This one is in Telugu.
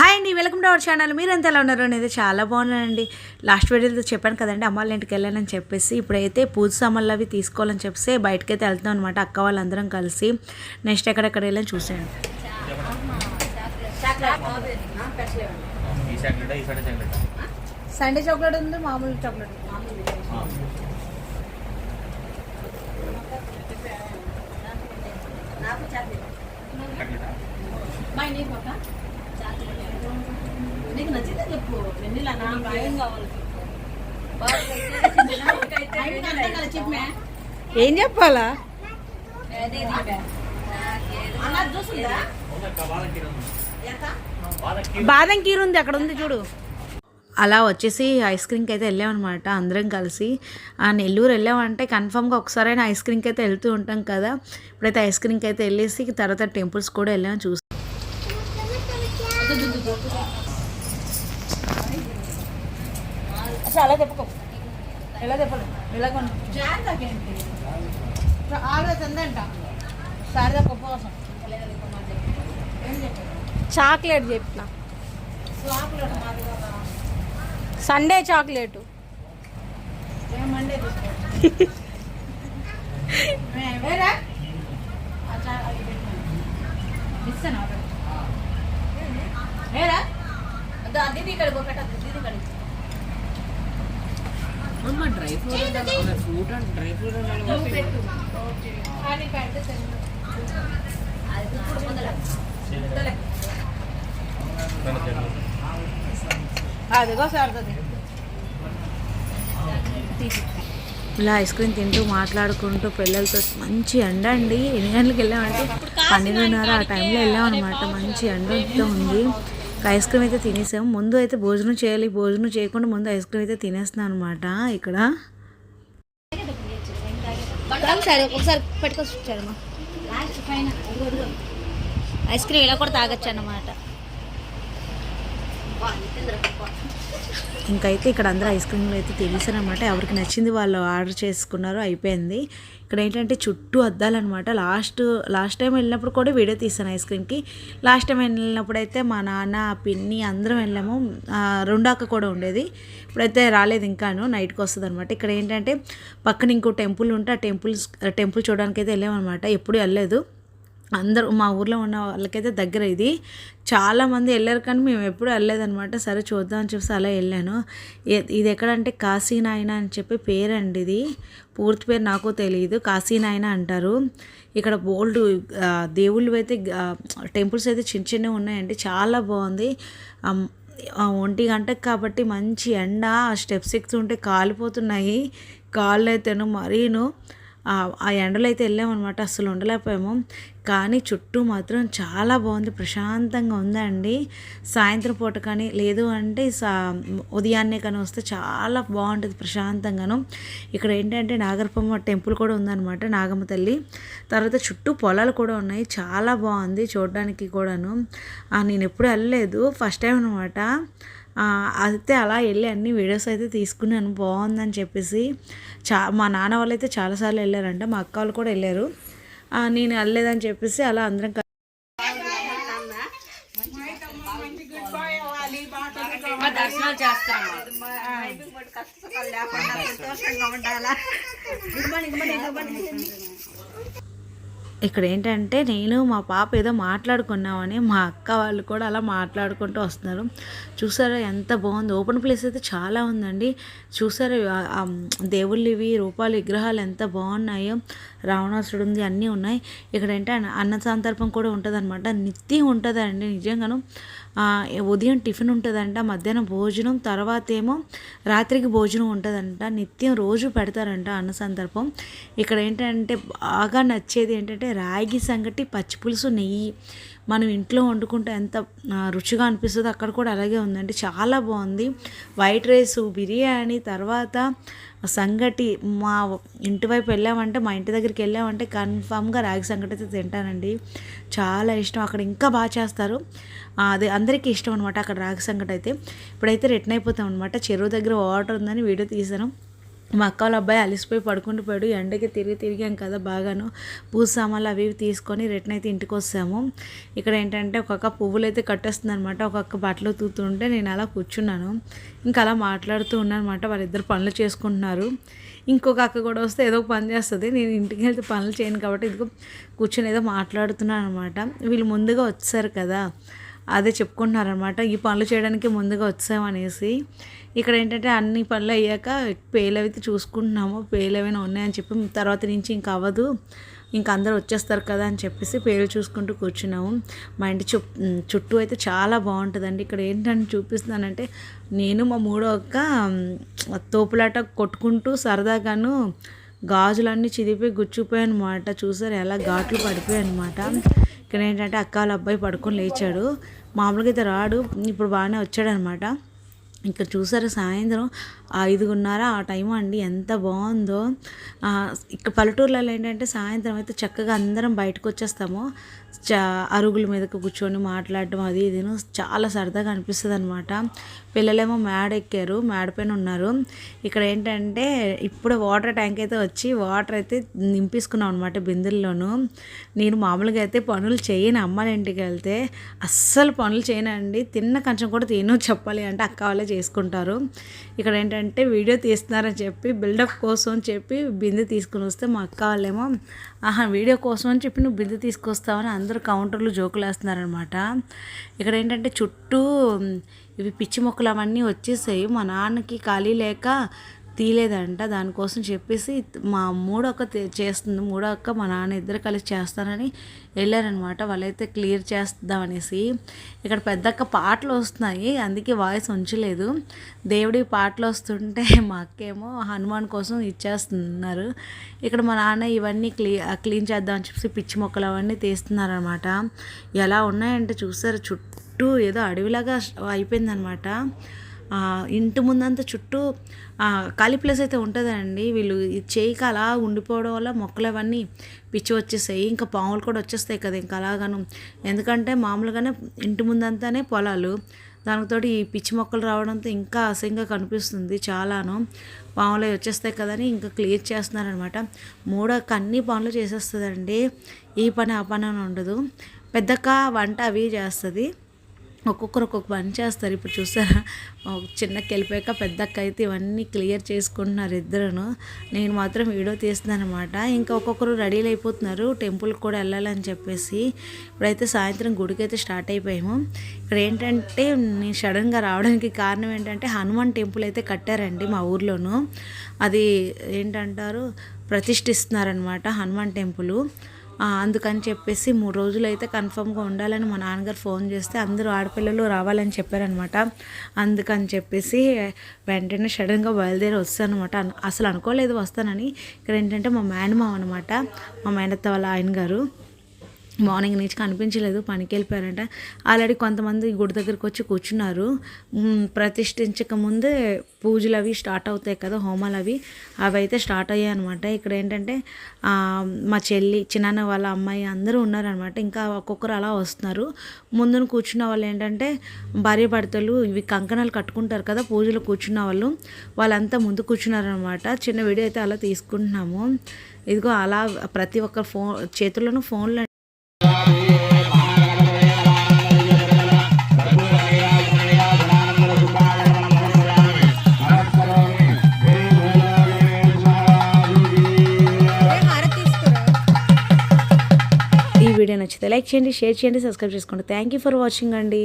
హాయ్ అండి వెల్కమ్ టు అవర్ ఛానల్. మీరు ఎంత ఎలా ఉన్నారు అనేది చాలా బాగున్నానండి. లాస్ట్ వీడియోలో చెప్పాను కదండి అమ్మ వాళ్ళ ఇంటికి వెళ్ళానని చెప్పేసి ఇప్పుడైతే పూజ సామాన్లు అవి తీసుకోవాలని చెప్పేసి బయటకైతే వెళ్తాం అనమాట అక్క వాళ్ళందరం కలిసి. నెక్స్ట్ ఎక్కడెక్కడ వెళ్ళని చూసాను ఈ చాక్లెట్ ఈ సైడ్ చాక్లెట్ సండే చాక్లెట్. ఉంది మామూలు చాక్లెట్ నీకు నచ్చిందే చెప్పు. వెన్నెల నాకు భయం కావాలి. చెప్పమే ఏం చెప్పాలా? బాదం కీర్ ఉంది అక్కడ ఉంది చూడు. అలా వచ్చేసి ఐస్ క్రీమ్కి అయితే వెళ్ళామన్నమాట అందరం కలిసి. ఆ నెల్లూరు వెళ్ళామంటే కన్ఫామ్గా ఒకసారైనా ఐస్ క్రీమ్కి అయితే వెళ్తూ ఉంటాం కదా. ఇప్పుడైతే ఐస్ క్రీమ్కి అయితే వెళ్ళేసి తర్వాత టెంపుల్స్ కూడా వెళ్ళాము చూసి అసలు అలా చెప్పుకో ఎలా శారదా ఉపవాసం చాక్లెట్ చెప్పిన. Sunday chocolate. ఇస్తాను. వేరా? అదో దీది ఇక్కడ dry fruit fruit and dry fruit. అదిగో ఇలా ఐస్ క్రీమ్ తింటూ మాట్లాడుకుంటూ పిల్లలతో మంచి ఎండ అండి. ఎన్ని గంటలకు వెళ్ళామంటే పన్నెండున్నర ఆ టైంలో వెళ్ళామన్నమాట. మంచి ఎండతో ఉంది. ఐస్ క్రీమ్ అయితే తినేసాం. ముందు అయితే భోజనం చేయాలి భోజనం చేయకుండా ముందు ఐస్ క్రీమ్ అయితే తినేస్తున్నాను అనమాట ఇక్కడ. ఒకసారి పెట్టుకొని ఐస్ క్రీమ్ ఇలా కూడా తాగచ్చు అన్నమాట. ఇంకైతే ఇక్కడ అందరూ ఐస్ క్రీమ్లు అయితే తినేసారనమాట ఎవరికి నచ్చింది వాళ్ళు ఆర్డర్ చేసుకున్నారు అయిపోయింది. ఇక్కడ ఏంటంటే చుట్టూ అద్దాలన్నమాట. లాస్ట్ లాస్ట్ టైం వెళ్ళినప్పుడు కూడా వీడియో తీసాను ఐస్ క్రీమ్కి. లాస్ట్ టైం వెళ్ళినప్పుడు అయితే మా నాన్న పిన్ని అందరం వెళ్ళాము. రెండాక రెండు అక్క కూడా ఉండేది. ఇప్పుడైతే రాలేదు ఇంకాను నైట్కి వస్తుంది అనమాట ఇక్కడ ఏంటంటే పక్కన ఇంకో టెంపుల్ ఉంటే ఆ టెంపుల్స్ టెంపుల్ చూడడానికి అయితే వెళ్ళామన్నమాట. ఎప్పుడు వెళ్ళలేదు. అందరూ మా ఊర్లో ఉన్న వాళ్ళకైతే దగ్గర ఇది. చాలామంది వెళ్ళారు కానీ మేము ఎప్పుడు వెళ్ళలేదనమాట సరే చూద్దాం అని చెప్పేసి అలా వెళ్ళాను ఇది ఎక్కడంటే కాశీనాయన అని చెప్పి పేరండి ఇది. పూర్తి పేరు నాకు తెలియదు కాశీనాయన అంటారు. ఇక్కడ బోల్డ్ దేవుళ్ళు అయితే టెంపుల్స్ అయితే చిన్న చిన్నవి ఉన్నాయండి. చాలా బాగుంది. ఒంటి గంటకు కాబట్టి మంచి ఎండ ఆ స్టెప్స్ ఎక్కుతుంటే కాలిపోతున్నాయి. కాళ్ళు అయితేను మరీను. ఆ ఎండలో అయితే వెళ్ళామన్నమాట అసలు ఉండలేకపోయాము. కానీ చుట్టూ మాత్రం చాలా బాగుంది ప్రశాంతంగా ఉందండి. సాయంత్రం పూట కానీ లేదు అంటే సా ఉదయాన్నే కానీ వస్తే చాలా బాగుంటుంది ప్రశాంతంగాను. ఇక్కడ ఏంటంటే నాగరపమ్మ టెంపుల్ కూడా ఉందన్నమాట నాగమ్మ తల్లి. తర్వాత చుట్టూ పొలాలు కూడా ఉన్నాయి చాలా బాగుంది చూడడానికి కూడాను. నేను ఎప్పుడు వెళ్ళలేదు ఫస్ట్ టైం అనమాట అయితే అలా వెళ్ళి అన్ని వీడియోస్ అయితే తీసుకున్నాను. బాగుందని చెప్పేసి చా మా నాన్న వాళ్ళు అయితే చాలాసార్లు వెళ్ళారంట. మా అక్క వాళ్ళు కూడా వెళ్ళారు. నేను వెళ్ళలేదని చెప్పేసి అలా అందరం కలిసి దర్శనాలు చేస్తాము ఇక్కడ ఏంటంటే నేను మా పాప ఏదో మాట్లాడుకున్నామని మా అక్క వాళ్ళు కూడా అలా మాట్లాడుకుంటూ వస్తున్నారు. చూసారా ఎంత బాగుంది. ఓపెన్ ప్లేస్ అయితే చాలా ఉందండి. చూసారా ఆ- దేవుళ్ళు ఇవి రూపాలు విగ్రహాలు ఎంత బాగున్నాయో. రావణాసుడు ఉంది అన్నీ ఉన్నాయి. ఇక్కడ ఏంటంటే అన్న అన్న సందర్భం కూడా ఉంటుందన్నమాట. నిత్యం ఉంటుందండి నిజంగాను. ఉదయం టిఫిన్ ఉంటుందంట మధ్యాహ్నం భోజనం తర్వాత ఏమో రాత్రికి భోజనం ఉంటుందంట. నిత్యం రోజు పెడతారంట అన్న సందర్భం ఇక్కడ ఏంటంటే బాగా నచ్చేది ఏంటంటే రాగి సంగటి పచ్చి పులుసు నెయ్యి మనం ఇంట్లో వండుకుంటే ఎంత రుచిగా అనిపిస్తుందో అక్కడ కూడా అలాగే ఉందండి. చాలా బాగుంది. వైట్ రైస్ బిర్యానీ తర్వాత సంగటి మా ఇంటి వైపు వెళ్ళామంటే మా ఇంటి దగ్గరికి వెళ్ళామంటే కన్ఫామ్గా రాగి సంగటి అయితే తింటానండి. చాలా ఇష్టం. అక్కడ ఇంకా బాగా చేస్తారు. అది అందరికీ ఇష్టం అనమాట అక్కడ రాగి సంగటి అయితే. ఇప్పుడైతే రిటర్న్ అయిపోతాం అనమాట చెరువు దగ్గర వాటర్ ఉందని వీడియో తీసాను మా అక్క వాళ్ళ అబ్బాయి అలిసిపోయి పడుకుంటూ పోయాడు. ఎండకి తిరిగి తిరిగాం కదా బాగాను. పూజ సామాన్లు అవి ఇవి తీసుకొని రిటర్న్ అయితే ఇంటికి వస్తాము. ఇక్కడ ఏంటంటే ఒక్కొక్క పువ్వులు అయితే కట్టేస్తుంది అనమాట ఒక్కొక్క బట్టలు తూతుంటే నేను అలా కూర్చున్నాను. ఇంకా అలా మాట్లాడుతూ ఉన్నాను అనమాట వాళ్ళిద్దరు పనులు చేసుకుంటున్నారు. ఇంకొక అక్క కూడా వస్తే ఏదో ఒక పని చేస్తుంది. నేను ఇంటికి వెళ్తే పనులు చేయను కాబట్టి ఇదిగో కూర్చొని ఏదో మాట్లాడుతున్నాను అనమాట వీళ్ళు ముందుగా వచ్చారు కదా. అదే చెప్పుకుంటున్నారనమాట ఈ పనులు చేయడానికి ముందుగా వచ్చామనేసి ఇక్కడ ఏంటంటే అన్ని పనులు అయ్యాక పేలవైతే చూసుకుంటున్నాము. పేలు ఉన్నాయని చెప్పి తర్వాత నుంచి ఇంక అవ్వదు. ఇంకా అందరూ వచ్చేస్తారు కదా అని చెప్పేసి పేరు చూసుకుంటూ కూర్చున్నాము. మా ఇంటి చు చుట్టూ అయితే చాలా బాగుంటుందండి. ఇక్కడ ఏంటని చూపిస్తున్నానంటే నేను మా మూడో ఒక్క తోపులాట కొట్టుకుంటూ సరదాగాను గాజులన్నీ చిదిపోయి గుచ్చిపోయాయి అనమాట చూసారు ఎలా ఘాట్లు పడిపోయాయి అనమాట ఇక్కడ ఏంటంటే అక్క వాళ్ళ అబ్బాయి పడుకొని లేచాడు. మామూలుగా అయితే రాడు. ఇప్పుడు బాగానే వచ్చాడనమాట. ఇక్కడ చూసారు సాయంత్రం ఐదుగున్నర ఆ టైం అండి ఎంత బాగుందో. ఇక్కడ పల్లెటూర్లలో ఏంటంటే సాయంత్రం అయితే చక్కగా అందరం బయటకు వచ్చేస్తాము. చా అరుగుల మీదకి కూర్చొని మాట్లాడడం అది ఇదిను చాలా సరదాగా అనిపిస్తుంది అనమాట పిల్లలేమో మేడ ఎక్కారు మేడ పైన ఉన్నారు. ఇక్కడ ఏంటంటే ఇప్పుడు వాటర్ ట్యాంక్ అయితే వచ్చి వాటర్ అయితే నింపేసుకున్నాం అనమాట బిందుల్లోనూ. నేను మామూలుగా అయితే పనులు చేయను అమ్మాళ్ళ ఇంటికి వెళ్తే అస్సలు పనులు చేయనండి. తిన్న కొంచెం కూడా తిను చెప్పాలి అంటే అక్క వాళ్ళే చేసుకుంటారు. ఇక్కడ ఏంటంటే వీడియో తీస్తున్నారని చెప్పి బిల్డప్ కోసం చెప్పి బిందె తీసుకుని వస్తే మా అక్క వాళ్ళేమో ఆహా వీడియో కోసం అని చెప్పి నువ్వు బిందె తీసుకొస్తావని అందరూ కౌంటర్లు జోకులు వేస్తున్నారనమాట ఇక్కడ ఏంటంటే చుట్టూ ఇవి పిచ్చి మొక్కలు అవన్నీ వచ్చేసాయి. మా నాన్నకి ఖాళీ లేక తీయలేదంట దానికోసం చెప్పేసి మా మూడో అక్క చేస్తుంది. మూడో అక్క మా నాన్న ఇద్దరు కలిసి చేస్తానని వెళ్ళారనమాట వాళ్ళైతే క్లియర్ చేద్దామనేసి. ఇక్కడ పెద్దక్క పాటలు వస్తున్నాయి. అందుకే వాయిస్ ఉంచలేదు. దేవుడి పాటలు వస్తుంటే మా అక్కేమో హనుమాన్ కోసం ఇచ్చేస్తున్నారు. ఇక్కడ మా నాన్న ఇవన్నీ క్లీ క్లీన్ చేద్దామని చెప్పేసి పిచ్చి మొక్కలు అవన్నీ తీస్తున్నారనమాట. ఎలా ఉన్నాయంటే చూసారు? చుట్టూ ఏదో అడవిలాగా అయిపోయిందనమాట. ఇంటి ముందంతా చుట్టూ ఖాళీ ప్లేస్ అయితే ఉంటుందండి. వీళ్ళు చేయికి చేయక అలా ఉండిపోవడం వల్ల మొక్కలు అవన్నీ పిచ్చి వచ్చేసాయి ఇంకా పాములు కూడా వచ్చేస్తాయి కదా ఇంకా అలాగాను. ఎందుకంటే మామూలుగానే ఇంటి ముందంతానే పొలాలు. దానితోటి ఈ పిచ్చి మొక్కలు రావడంతో ఇంకా అసహ్యంగా కనిపిస్తుంది చాలాను. పాములు అవి వచ్చేస్తాయి కదని ఇంకా క్లియర్ చేస్తున్నారనమాట. మూడక్క అన్ని పనులు చేసేస్తుందండి. ఈ పని ఆ పని అని ఉండదు. పెద్దక్క వంట అవి చేస్తుంది. ఒక్కొక్కరు ఒక్కొక్క పని చేస్తారు. ఇప్పుడు చూసారా? చిన్నకి వెళ్ళిపోయాక పెద్దక్క అయితే ఇవన్నీ క్లియర్ చేసుకుంటున్నారు ఇద్దరును. నేను మాత్రం వీడియో తీస్తున్నాను అనమాట ఇంకా ఒక్కొక్కరు రెడీలు అయిపోతున్నారు. టెంపుల్కి కూడా వెళ్ళాలని చెప్పేసి. ఇప్పుడైతే సాయంత్రం గుడికి అయితే స్టార్ట్ అయిపోయాము. ఇక్కడ ఏంటంటే నేను సడన్గా రావడానికి కారణం ఏంటంటే హనుమాన్ టెంపుల్ అయితే కట్టారండి మా ఊర్లోను. అది ఏంటంటారు? ప్రతిష్ఠిస్తున్నారనమాట హనుమాన్ టెంపుల్. అందుకని చెప్పేసి మూడు రోజులు అయితే కన్ఫర్మ్గా ఉండాలని మా నాన్నగారు ఫోన్ చేస్తే అందరూ ఆడపిల్లలు రావాలని చెప్పారనమాట. అందుకని చెప్పేసి వెంటనే సడన్గా బయలుదేరి వస్తానమాట అసలు అనుకోలేదు వస్తానని. ఇక్కడ ఏంటంటే మా మేనమావ అనమాట మా మేనత్త వాళ్ళ ఆయన గారు. మార్నింగ్ నుంచి కనిపించలేదు పనికి వెళ్ళిపోయారంట ఆల్రెడీ కొంతమంది గుడి దగ్గరికి వచ్చి కూర్చున్నారు. ప్రతిష్ఠించక ముందే పూజలు అవి స్టార్ట్ అవుతాయి కదా హోమాలు అవి. అవి అయితే స్టార్ట్ అయ్యాయి అనమాట ఇక్కడ ఏంటంటే మా చెల్లి చిన్నాన్న వాళ్ళ అమ్మాయి అందరూ ఉన్నారనమాట ఇంకా ఒక్కొక్కరు అలా వస్తున్నారు. ముందున కూర్చున్న వాళ్ళు ఏంటంటే భార్య భర్తలు ఇవి కంకణాలు కట్టుకుంటారు కదా పూజలు కూర్చున్న వాళ్ళు. వాళ్ళంతా ముందు కూర్చున్నారనమాట చిన్న వీడియో అయితే అలా తీసుకుంటున్నాము. ఇదిగో అలా ప్రతి ఒక్క ఫోన్ చేతుల్లోనూ ఫోన్లు లైక్ చేయండి షేర్ చేయండి సబ్స్క్రైబ్ చేసుకోండి. థ్యాంక్ యూ ఫర్ వాచింగ్ అండి.